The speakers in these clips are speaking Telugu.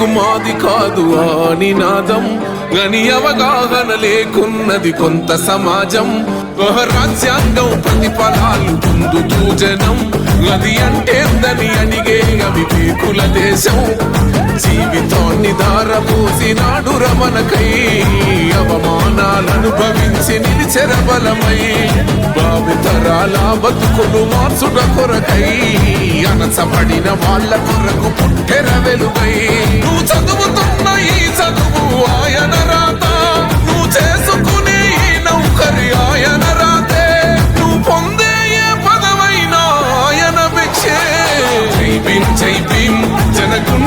మాకెందుకు మాది కాదు ఆ నినాదం. గని అవగాహన లేకున్నది కొంత సమాజం. రాజ్యాంగం ప్రతిఫలాలు పొందుతూ జనం అది అంటేందని అడిగే అవివేకుల దేశం. జీవితాన్ని దారపోసినాడు రమణకై అవమానాలు అనుభవించి నిలిచెర బలమై భావితరాల బతుకులు మార్చుట కొరకై అనసపడిన వాళ్ళ కొరకు పుట్టెర వెలుగై. నువ్వు చదువుతున్న ఈ చదువు ఆయన రాత. నువ్వు చేసుకునే ఈ నౌకరి ఆయన రాతే. నువ్వు పొందే ఏ పదవైనా ఆయన భిక్షే. జై భీం జై భీం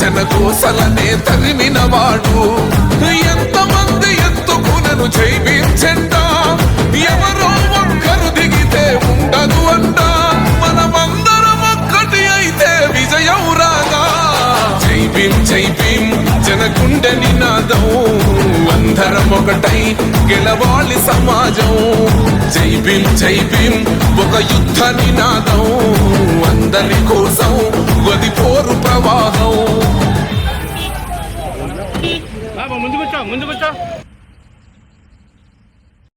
జన కోసలనే తరిమిన వాడు ఎంతమంది ఎత్తుకునను జైవించండా? ఎవరో ఒక్కరు దిగితే ఉండదు అంట. మనమందరం ఒక్కటి అయితే విజయం రాగా జై భీం జై భీం జనగుండె నినాదం. అందరం ఒకటై గెలవాలి సమాజం. జై భీం జై భీం ఒక యుద్ధ నినాదం. అందరి కోసం గది పోరు ప్రవాహం. 먼저 걷자 먼저 걷자.